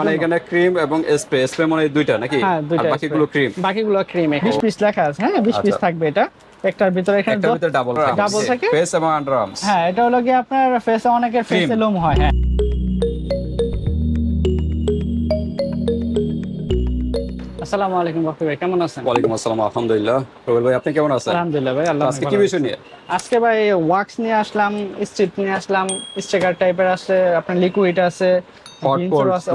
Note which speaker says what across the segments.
Speaker 1: মানে এখানে ক্রিম এবং স্প্রে স্প্রে মানে দুইটা নাকি?
Speaker 2: হ্যাঁ
Speaker 1: আর বাকিগুলো ক্রিম
Speaker 2: বাকিগুলো ক্রিম 20 পিস লেখা আছে হ্যাঁ 20 পিস
Speaker 1: আচ্ছা।
Speaker 2: থাকবে এটা। একটার ভিতরে এখানে
Speaker 1: একটার ভিতরে ডাবল
Speaker 2: ডাবল থাকে।
Speaker 1: ফেস এবং আন্ডার আর্মস
Speaker 2: হ্যাঁ এটা হলো কি আপনার ফেসে অনেকের ফেসে লোম হয় হ্যাঁ। আসসালামু আলাইকুম বাপি ভাই কেমন আছেন?
Speaker 1: ওয়ালাইকুম আসসালাম আলহামদুলিল্লাহ। রবিল ভাই আপনি কেমন আছেন?
Speaker 2: আলহামদুলিল্লাহ ভাই আল্লাহ
Speaker 1: আজকে কি বিষয় নিয়ে?
Speaker 2: আজকে ভাই ওয়াক্স নিয়ে আসলাম স্ট্রিপ নিয়ে আসলাম স্টিকার টাইপের আছে আপনার লিকুইড আছে Beans
Speaker 1: cold
Speaker 2: আছে।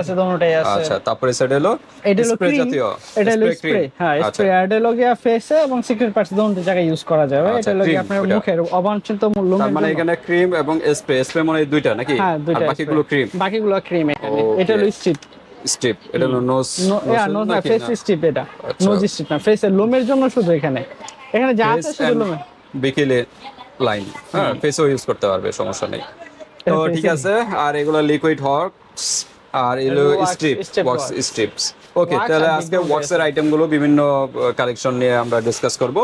Speaker 1: আছে
Speaker 2: দোনোটাই আছে।
Speaker 1: আচ্ছা তারপরে সেটা হলো
Speaker 2: এটা হলো
Speaker 1: স্প্রে জাতীয়
Speaker 2: এটা হলো স্প্রে হ্যাঁ
Speaker 1: আচ্ছা।
Speaker 2: স্প্রে এটা হলো গিয়া ফেসে এবং সিক্রেট পার্টস জায়গায় ইউজ করা যাবে
Speaker 1: আচ্ছা,
Speaker 2: এটা হলো গিয়া আপনার মুখের অবাঞ্ছিত
Speaker 1: মানে
Speaker 2: জন্য।
Speaker 1: এখানে ক্রিম এবং স্প্রে স্প্রে মানে এই দুইটা নাকি?
Speaker 2: হ্যাঁ দুইটা
Speaker 1: বাকিগুলো ক্রিম
Speaker 2: বাকিগুলো ক্রিম এখানে। এটা হলো স্ট্রিপ
Speaker 1: স্ট্রিপ এটা হলো নোজ
Speaker 2: নো না ফেস স্ট্রিপ এটা।
Speaker 1: আচ্ছা।
Speaker 2: নোজ স্ট্রিপ না ফেসের লোমের জন্য শুধু এখানে। এখানে যা আছে শুধু লোমে।
Speaker 1: বিকেলে লাইন হ্যাঁ ফেসও ইউজ করতে পারবে সমস্যা নেই। তো ঠিক আছে আর এগুলো লিকুইড হর্কস আর এগুলো স্ট্রিপ
Speaker 2: wax।
Speaker 1: স্ট্রিপস ওকে তাহলে আজকে ওয়াক্সের আইটেমগুলো বিভিন্ন কালেকশন নিয়ে আমরা ডিসকাস করব।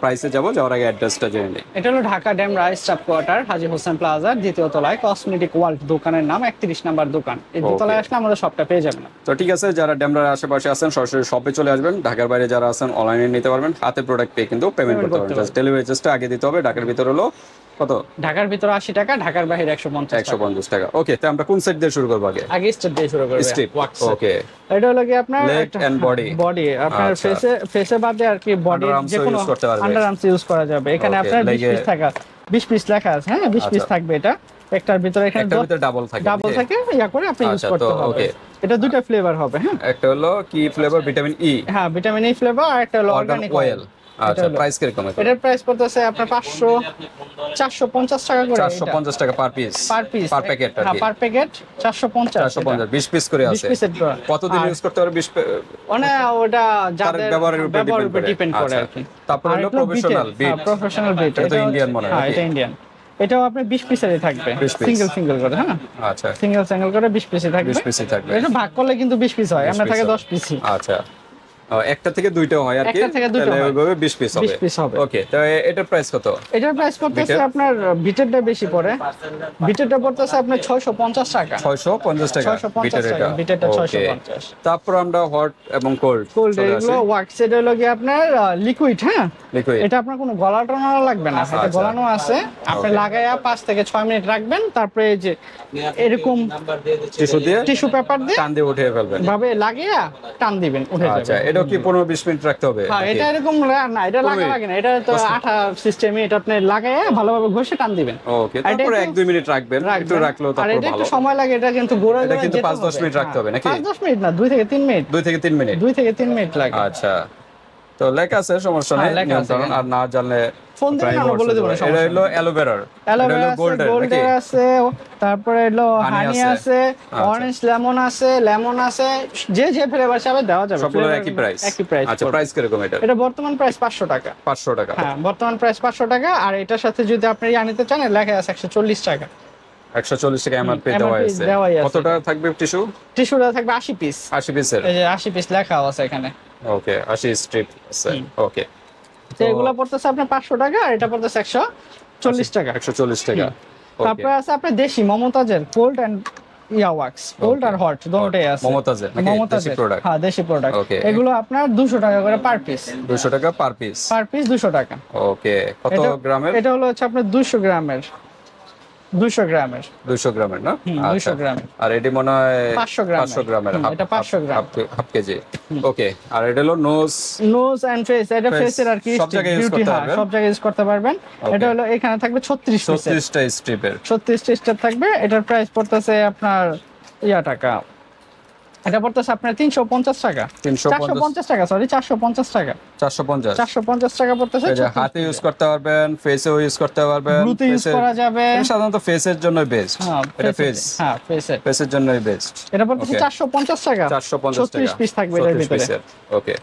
Speaker 1: প্রাইসে যাব যাওয়ার আগে অ্যাড্রেসটা জেনে নিই।
Speaker 2: এটা হলো Dhaka dam rice staff quarter Haji Hossain প্লাজার দ্বিতীয় তলায় কসমেটিক ওয়ার্ল্ড দোকানের নাম একত্রিশ নাম্বার দোকান। এই দোতলায় আসলে আমাদের সবটা পেয়ে যাবেন।
Speaker 1: তো ঠিক আছে যারা ড্যামরার আশেপাশে আছেন সরাসরি শপে চলে আসবেন। ঢাকার বাইরে যারা আছেন অনলাইনে নিতে পারবেন। হাতে প্রোডাক্ট পেয়ে কিন্তু পেমেন্ট করতে পারবেন। জাস্ট ডেলিভারি চার্জটা আগে দিতে হবে। ঢাকার ভিতর হলো কত?
Speaker 2: ঢাকার ভিতরে আশি টাকা ঢাকার বাইরে একশো পঞ্চাশ
Speaker 1: একশো পঞ্চাশ টাকা। ওকে তো আমরা কোন সেট দিয়ে শুরু করব আগে?
Speaker 2: আগে স্টেপ দিয়ে শুরু করবে
Speaker 1: স্ট্রিপ ওকে
Speaker 2: এটা হলো কি আপনার
Speaker 1: Leg and body।
Speaker 2: বডি আপনার
Speaker 1: আচ্ছা।
Speaker 2: ফেসে ফেসে বাদে আর কি বডি যে কোনো। আন্ডার আর্মস ইউজ করা যাবে। এখানে আপনার 20 পিস থাকা 20 পিস লেখা আছে হ্যাঁ? 20 পিস
Speaker 1: আচ্ছা।
Speaker 2: থাকবে এটা। একটার ভিতরে এখানে
Speaker 1: একটার ভিতরে ডাবল থাকে
Speaker 2: ডাবল থাকে ইয়া করে আপনি ইউজ
Speaker 1: আচ্ছা,
Speaker 2: করতে হবে এটা দুটো ফ্লেভার হবে হ্যাঁ?
Speaker 1: একটা হলো কি ফ্লেভার ভিটামিন ই
Speaker 2: হ্যাঁ ভিটামিন ই ফ্লেভার আর একটা হলো অর্গানিক
Speaker 1: অয়েল আচ্ছা প্রাইস কীরকম এটা
Speaker 2: এটার প্রাইস পড়তেছে আপনার 500 450 টাকা করে।
Speaker 1: চারশো পঞ্চাশ টাকা per piece
Speaker 2: per piece
Speaker 1: per packet
Speaker 2: হ্যাঁ পার প্যাকেট 450
Speaker 1: চারশো পঞ্চাশ বিশ পিস করে
Speaker 2: 20
Speaker 1: আছে।
Speaker 2: পিসের
Speaker 1: কতদিন ইউজ করতে পারবে বিশ পে-
Speaker 2: মানে ওটা যাদের
Speaker 1: ব্যবহারের উপর ডিপেন্ড করে।
Speaker 2: ডিপেন্ড করে
Speaker 1: আচ্ছা।
Speaker 2: আর কি।
Speaker 1: তারপর হলো প্রফেশনাল বিট
Speaker 2: প্রফেশনাল বিট
Speaker 1: এটা তো মনে হয়
Speaker 2: হ্যাঁ এটা ইন্ডিয়ান এটাও আপনি 20 পিসেরই থাকবে। সিঙ্গেল সিঙ্গেল করে হ্যাঁ?
Speaker 1: আচ্ছা।
Speaker 2: সিঙ্গেল সিঙ্গেল করে 20 পিসই থাকবে।
Speaker 1: 20 পিসই থাকবে।
Speaker 2: এটা ভাগ করলে কিন্তু 20 পিস হয়।
Speaker 1: 20
Speaker 2: আমরা থাকে 10 পিসই
Speaker 1: আচ্ছা। একটা থেকে দুইটা হয় আর কি?
Speaker 2: একটা থেকে দুইটা
Speaker 1: তাহলে ওইভাবে 20 পিস হবে।
Speaker 2: 20 piece হবে।
Speaker 1: ওকে তো এটার প্রাইস কত?
Speaker 2: এটার প্রাইস পড়তেছে আপনার বিটেরটা বেশি পড়ে। বিটেরটা পড়তেছে আপনার 650 টাকা।
Speaker 1: 650 টাকা
Speaker 2: 650
Speaker 1: বিটের এটা
Speaker 2: বিটেরটা 650
Speaker 1: তারপর আমরা হট এবং কোল্ড
Speaker 2: কোল্ড এগুলো ওয়াক্স এটা হলো কি আপনার লিকুইড হ্যাঁ?
Speaker 1: লিকুইড
Speaker 2: এটা আপনার কোনো গলা টনা লাগবে না এটা
Speaker 1: আচ্ছা।
Speaker 2: গলানো আছে। আপনি লাগাইয়া পাঁচ থেকে ছয় মিনিট রাখবেন তারপরে এই যে এরকম
Speaker 1: টিস্যু দিয়ে
Speaker 2: টিস্যু পেপার দিয়ে
Speaker 1: টান দিয়ে উঠিয়ে ফেলবেন।
Speaker 2: ভাবে লাগিয়ে টান দিবেন উঠে
Speaker 1: আচ্ছা
Speaker 2: যাবে।
Speaker 1: এটাও কি 15 20 মিনিট রাখতে হবে?
Speaker 2: হ্যাঁ এটা এরকম না এটা লাগা লাগে না। এটা তো আঠা সিস্টেমে এটা আপনি লাগায় ভালোভাবে ঘষে টান দিবেন।
Speaker 1: ওকে
Speaker 2: এটা
Speaker 1: তারপর 1 2 মিনিট রাখবেন একটু রাখলেও তারপর ভালো আর
Speaker 2: এটা একটু সময় লাগে এটা কিন্তু গোড়া
Speaker 1: এটা কিন্তু পাঁচ দশ মিনিট রাখতে হবে নাকি?
Speaker 2: পাঁচ দশ মিনিট না দুই থেকে তিন মিনিট।
Speaker 1: 2 থেকে 3 মিনিট।
Speaker 2: দুই থেকে তিন মিনিট লাগে।
Speaker 1: আচ্ছা। তো লেখা আছে সমস্যা
Speaker 2: হ্যাঁ,
Speaker 1: নেই কানুন আর না জানলে
Speaker 2: ফোন আমরা বলে দেবো,
Speaker 1: এটা হলো অ্যালোভেরার
Speaker 2: অ্যালোভেরা আছে
Speaker 1: গোল্ডের
Speaker 2: আছে তারপরে হলো হানি
Speaker 1: আছে। আচ্ছা।
Speaker 2: অরেঞ্জ লেমন আছে লেমন আছে যে যে ফ্লেভার চাবে দেওয়া যাবে। Flavor
Speaker 1: একই প্রাইস
Speaker 2: একই প্রাইস
Speaker 1: আচ্ছা প্রাইস কীরকম এটা
Speaker 2: এটা বর্তমান প্রাইস পাঁচশো টাকা।
Speaker 1: 500 টাকা।
Speaker 2: হ্যাঁ বর্তমান প্রাইস পাঁচশো টাকা আর এটার সাথে যদি আপনি ইয়া নিতে চান লেখা আছে একশো চল্লিশ টাকা।
Speaker 1: 140 টাকা এমআরপি দেওয়া আছে। কতটা থাকবে টিস্যু?
Speaker 2: টিস্যুটা থাকবে আশি পিস।
Speaker 1: 80 পিসের?
Speaker 2: এই যে আশি পিস লেখা আছে এখানে।
Speaker 1: ওকে 80 স্ট্রিপ আছে। ওকে।
Speaker 2: তো এগুলো পড়তেছে আপনার পাঁচশো টাকা আর এটা পড়তেছে একশো চল্লিশ টাকা।
Speaker 1: 140 টাকা।
Speaker 2: তারপরে আছে আপনার দেশি মমতাজের কোল্ড অ্যান্ড ইয়া ওয়াক্স কোল্ড আর হট দুটোই আছে।
Speaker 1: মমতাজের
Speaker 2: মমতাজের।
Speaker 1: প্রোডাক্ট
Speaker 2: হ্যাঁ দেশি প্রোডাক্ট
Speaker 1: Okay.
Speaker 2: এগুলো আপনার দুশো টাকা করে পার পিস
Speaker 1: 200 টাকা পার পিস
Speaker 2: পার পিস দুশো টাকা।
Speaker 1: ওকে। কত গ্রামের?
Speaker 2: এটা হলো হচ্ছে আপনার দুশো গ্রামের। দুশো গ্রামের।
Speaker 1: 200 গ্রামের না?
Speaker 2: হুম,
Speaker 1: আচ্ছা।
Speaker 2: 200 গ্রামের।
Speaker 1: আর এটি মনে হয়
Speaker 2: 500 গ্রামের।
Speaker 1: 500 গ্রামের
Speaker 2: এটা 500 গ্রাম।
Speaker 1: half KG. ওকে আর এটা হলো নোজ
Speaker 2: নোজ এন্ড ফেস এটা ফেসের আর কি
Speaker 1: সব জায়গায়
Speaker 2: ইউজ
Speaker 1: করতে পারবেন?
Speaker 2: সব জায়গায় ইউজ করতে পারবেন। এটা হলো এখানে থাকবে ছত্রিশ পিসের।
Speaker 1: 36টা স্ট্রিপের
Speaker 2: ছত্রিশ স্ট্রিপ থাকবে। এটার প্রাইস পড়তেছে আপনার ইয়া টাকা। এটা পড়তেছে আপনার তিনশো পঞ্চাশ টাকা।
Speaker 1: 350
Speaker 2: চারশো পঞ্চাশ টাকা সরি চারশো পঞ্চাশ টাকা।
Speaker 1: 450
Speaker 2: চারশো পঞ্চাশ টাকা পড়তেছে
Speaker 1: হাতে ইউজ করতে পারবেন ফেসেও ইউজ করতে পারবেন
Speaker 2: ব্লুতে ইউজ করা যাবে।
Speaker 1: এটা সাধারণত ফেসের জন্য বেস্ট
Speaker 2: হ্যাঁ
Speaker 1: এটা ফেস
Speaker 2: হ্যাঁ ফেসের
Speaker 1: ফেসের জন্যই বেস্ট
Speaker 2: এটা পড়তেছে. চারশো পঞ্চাশ টাকা।
Speaker 1: 450
Speaker 2: ছত্রিশ
Speaker 1: টাকা।
Speaker 2: পিস থাকবে এটার ভিতরে।
Speaker 1: ওকে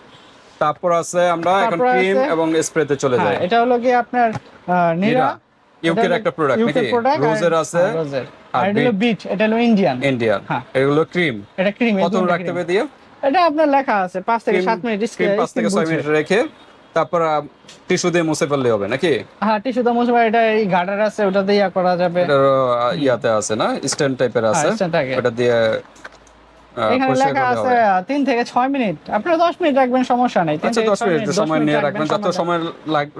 Speaker 1: তারপর আছে আমরা এখন ক্রিম এবং স্প্রেতে চলে
Speaker 2: হ্যাঁ
Speaker 1: যাই।
Speaker 2: এটা হলো কি আপনার নীরা
Speaker 1: ইউকের একটা প্রোডাক্ট নাকি? রোজের আছে আর
Speaker 2: আর এটা হলো এটা হলো ইন্ডিয়ান
Speaker 1: ইন্ডিয়ান
Speaker 2: হ্যাঁ।
Speaker 1: এগুলো ক্রিম
Speaker 2: এটা ক্রিম
Speaker 1: কত রাখতে হবে দিয়ে?
Speaker 2: এটা আপনার লেখা আছে পাঁচ থেকে সাত মিনিট
Speaker 1: ক্রিম পাঁচ থেকে ছয় মিনিট রেখে তারপর টিস্যু দিয়ে মুছে ফেললে হবে নাকি?
Speaker 2: হ্যাঁ টিস্যু তো মুছে এটা এই গার্ডার আছে ওটা দিয়ে করা যাবে।
Speaker 1: আহ, ইয়াতে আছে না? স্ট্যান্ড টাইপের আছে।
Speaker 2: হ্যাঁ, থাকে।
Speaker 1: ওটা দিয়ে
Speaker 2: এখানে লেখা আছে তিন থেকে ছয় মিনিট। আপনারা দশ মিনিট রাখবেন সমস্যা নেই।
Speaker 1: আচ্ছা দশ মিনিট সময় নিয়ে রাখবেন যত সময়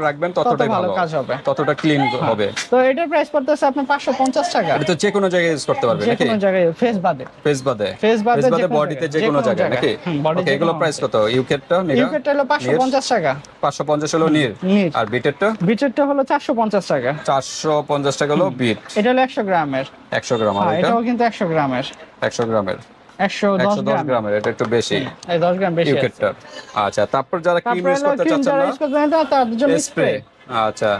Speaker 1: রাখবেন ততটাই
Speaker 2: ভালো কাজ হবে।
Speaker 1: ততটা ক্লিন হবে।
Speaker 2: তো এটার প্রাইস পড়তেছে আপনার পাঁচশো পঞ্চাশ টাকা।
Speaker 1: এটা তো যে কোনো জায়গায় ইউজ করতে পারবে
Speaker 2: যে
Speaker 1: নাকি?
Speaker 2: কোনো জায়গায় ফেস বাদে
Speaker 1: ফেস বাদে
Speaker 2: ফেস বাদে
Speaker 1: বাদে বডিতে যে
Speaker 2: জায়গায়,
Speaker 1: কোনো জায়গায় নাকি? ওকে এগুলো প্রাইস কত? ইউকেটটা নিরা
Speaker 2: ইউকেটটা হলো পাঁচশো পঞ্চাশ টাকা।
Speaker 1: পাঁচশো পঞ্চাশ হলো নির আর বিটেরটা
Speaker 2: বিটেরটা হলো চারশো পঞ্চাশ টাকা।
Speaker 1: চারশো পঞ্চাশ টাকা হলো বিট
Speaker 2: এটা হলো একশো গ্রামের।
Speaker 1: একশো গ্রাম
Speaker 2: হ্যাঁ
Speaker 1: এটা?
Speaker 2: এটাও কিন্তু একশো গ্রামের।
Speaker 1: একশো গ্রামের।
Speaker 2: একশো দশ
Speaker 1: একশো দশ
Speaker 2: গ্রাম।
Speaker 1: গ্রামের এটা একটু বেশি।
Speaker 2: এই দশ গ্রাম বেশি
Speaker 1: ইউকেটটা আচ্ছা তারপর যারা ক্রিম ইউজ করতে চাচ্ছেন না
Speaker 2: use করতে চান না, তাদের জন্য
Speaker 1: স্প্রে।
Speaker 2: স্প্রে।
Speaker 1: আচ্ছা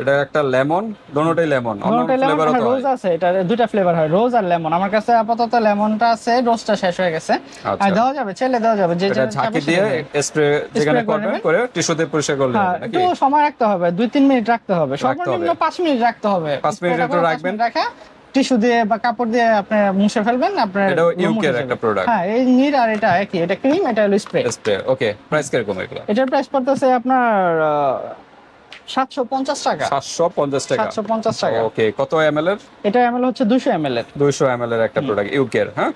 Speaker 1: এটা একটা লেমন দোনোটাই লেমন অন্য
Speaker 2: কোনটা
Speaker 1: তো
Speaker 2: রোজ আছে এটা দুটা ফ্লেভার হয় রোজ আর লেমন। আমার কাছে আপাতত লেমনটা আছে রোজটা শেষ হয়ে গেছে। আর
Speaker 1: আচ্ছা।
Speaker 2: দেওয়া যাবে ছেলে দেওয়া যাবে যে যেটা
Speaker 1: ঝাঁকি দিয়ে স্প্রে যেখানে করবেন করে টিস্যুতে পরিষ্কার করলে
Speaker 2: হ্যাঁ
Speaker 1: নাকি?
Speaker 2: একটু সময় রাখতে হবে দুই তিন মিনিট রাখতে হবে। সর্বনিম্ন
Speaker 1: হবে।
Speaker 2: পাঁচ মিনিট রাখতে হবে।
Speaker 1: পাঁচ মিনিট রাখবেন।
Speaker 2: রাখা। টিস্যু দিয়ে বা কাপড় দিয়ে আপনি মুছে ফেলবেন আপনার
Speaker 1: এটা
Speaker 2: ইউকে
Speaker 1: এর একটা প্রোডাক্ট
Speaker 2: হ্যাঁ এই নীর আর এটা কি এটা ক্রিম এটা হলো স্প্রে
Speaker 1: স্প্রে ওকে প্রাইস কি রকম এগুলো?
Speaker 2: এটার প্রাইস পড়তেছে আপনার সাতশো পঞ্চাশ টাকা।
Speaker 1: সাতশো পঞ্চাশ টাকা।
Speaker 2: সাতশো পঞ্চাশ টাকা।
Speaker 1: ওকে কত এমএল এর?
Speaker 2: এটা এমএল হচ্ছে 200 এমএল এর।
Speaker 1: 200 এমএল এর একটা প্রোডাক্ট ইউকের হ্যাঁ?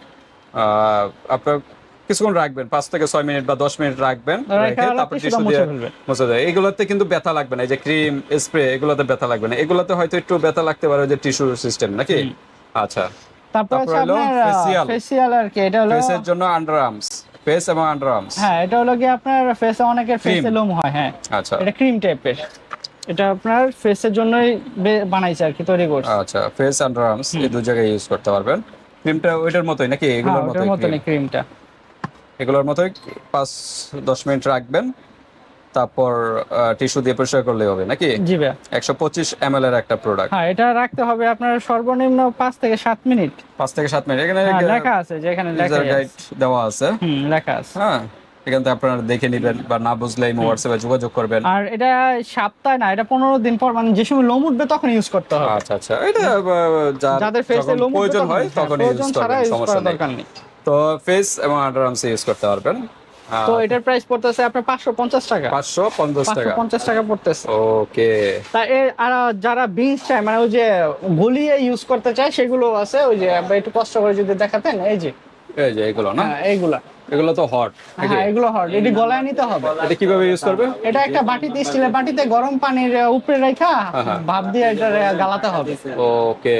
Speaker 1: আপনার কিছুক্ষণ রাখবেন পাঁচ থেকে ছয় মিনিট বা দশ মিনিট রাখবেন
Speaker 2: রেখে
Speaker 1: রেখে তারপর টিস্যু দিয়ে মুছে দেয়। এগুলোতে কিন্তু ব্যথা লাগবে না এই যে ক্রিম স্প্রে এগুলোতে ব্যথা লাগবে না। এগুলোতে হয়তো একটু ব্যথা লাগতে পারে যে টিস্যু সিস্টেম নাকি? আচ্ছা।
Speaker 2: তারপর
Speaker 1: হলো facial।
Speaker 2: ফেসিয়াল আর কি এটা হলো
Speaker 1: ফেসের জন্য আন্ডার আর্মস ফেস এবং আন্ডার আর্মস
Speaker 2: হ্যাঁ এটা হলো কি আপনার ফেসে অনেকের ফেসে লোম হয় হ্যাঁ।
Speaker 1: আচ্ছা।
Speaker 2: এটা ক্রিম টাইপের এটা আপনার ফেসের জন্যই বানাইছে আর কি তৈরি করছে।
Speaker 1: আচ্ছা ফেস আন্ডার আর্মস এই দু জায়গায় ইউজ করতে পারবেন। ক্রিমটা ওইটার মতোই নাকি?
Speaker 2: হ্যাঁ
Speaker 1: এগুলোর
Speaker 2: ওটার
Speaker 1: মতোই
Speaker 2: ক্রিমটা
Speaker 1: এগুলোর মতোই পাঁচ দশ মিনিট রাখবেন। তারপর টিস্যু দিয়ে পরিষ্কার করলে হবে নাকি?
Speaker 2: জি ভাই
Speaker 1: একশো পঁচিশ এম এর একটা প্রোডাক্ট
Speaker 2: হ্যাঁ এটা রাখতে হবে আপনার সর্বনিম্ন পাঁচ থেকে সাত মিনিট।
Speaker 1: পাঁচ থেকে সাত মিনিট। এখানে
Speaker 2: হ্যাঁ, লেখা আছে যে এখানে লেখা
Speaker 1: গাইড দেওয়া আছে।
Speaker 2: হুম লেখা আছে।
Speaker 1: হ্যাঁ এখান থেকে আপনারা দেখে নেবেন বা না বুঝলে এই হোয়াটসঅ্যাপে যোগাযোগ করবেন।
Speaker 2: আর এটা সপ্তাহে না এটা পনেরো দিন পর মানে যে সময় লোম উঠবে তখন ইউজ করতে হবে।
Speaker 1: আচ্ছা আচ্ছা। এটা
Speaker 2: যাদের ফেসে লোম
Speaker 1: প্রয়োজন হয়
Speaker 2: হ্যাঁ,
Speaker 1: তখন ইউজ করবেন সমস্যা
Speaker 2: দরকার নেই।
Speaker 1: তো ফেস এবং আন্ডার আর্মসে ইউজ করতে পারবেন।
Speaker 2: তো এটার প্রাইস পড়তেছে আপনার পাঁচশো পঞ্চাশ টাকা।
Speaker 1: পাঁচশো পঞ্চাশ
Speaker 2: পাঁচশো
Speaker 1: টাকা
Speaker 2: 550 টাকা পড়তেছে।
Speaker 1: ওকে।
Speaker 2: তা আর যারা বিনস চায় মানে ওই যে গুলিয়ে ইউজ করতে চায় সেগুলো আছে ওই যে একটু কষ্ট করে যদি দেখাতেন এই যে।
Speaker 1: এই যে এগুলো না?
Speaker 2: হ্যাঁ এইগুলা
Speaker 1: এগুলো তো হট
Speaker 2: হ্যাঁ এগুলো হট এটি গলায় নিতে হবে।
Speaker 1: এটা কীভাবে ইউজ করবে?
Speaker 2: এটা একটা বাটিতে স্টিলের বাটিতে গরম পানির উপরে রাখা
Speaker 1: হ্যাঁ,
Speaker 2: ভাপ দিয়ে এটা গালাতে হবে।
Speaker 1: ওকে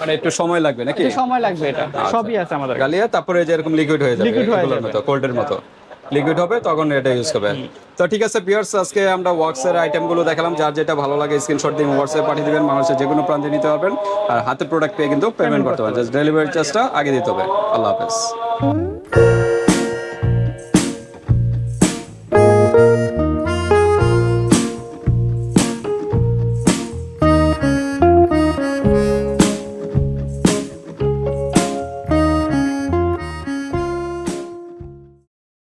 Speaker 1: মানে একটু সময় লাগবে নাকি?
Speaker 2: একটু সময় লাগবে এটা। সবই আছে আমাদের
Speaker 1: গালিয়া তারপরে যে এরকম লিকুইড হয়ে যাবে।
Speaker 2: লিকুইড হয়ে যাবে।
Speaker 1: কোল্ডের মতো। লিকুইড হবে তখন এটা ইউজ করবে। তো ঠিক আছে পিয়ার্স আজকে আমরা ওয়াক্সের আইটেমগুলো দেখালাম। যার যেটা ভালো লাগে স্ক্রিনশট দিয়ে হোয়াটসঅ্যাপ পাঠিয়ে দেবেন। মানুষের যে কোনো প্রান্তে নিতে পারবেন। আর হাতে প্রোডাক্ট পেয়ে কিন্তু পেমেন্ট করতে পারবেন। জাস্ট ডেলিভারি চার্জটা আগে দিতে হবে। আল্লাহ হাফেজ।